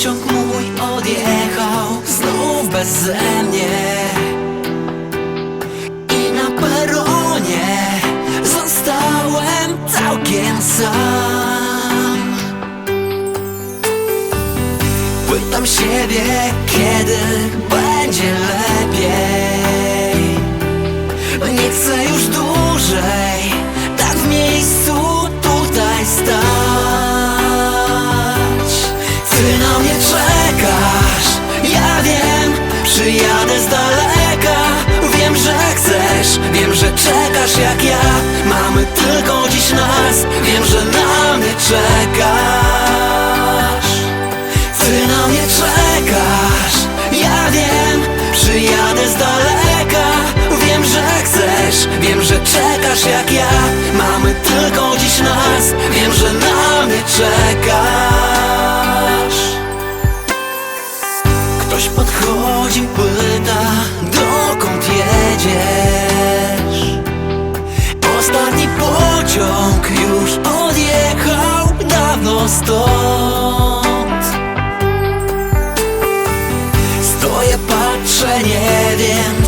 pociąg mój odjechał Znów beze mnie. I na peronie Zostałem całkiem sam. Pytam siebie, kiedy będzie lepiej. Nie chcę już dłużej Tak w miejscu ludzi pyta, dokąd jedziesz? Ostatni pociąg już odjechał dawno stąd. Stoję, patrzę, nie wiem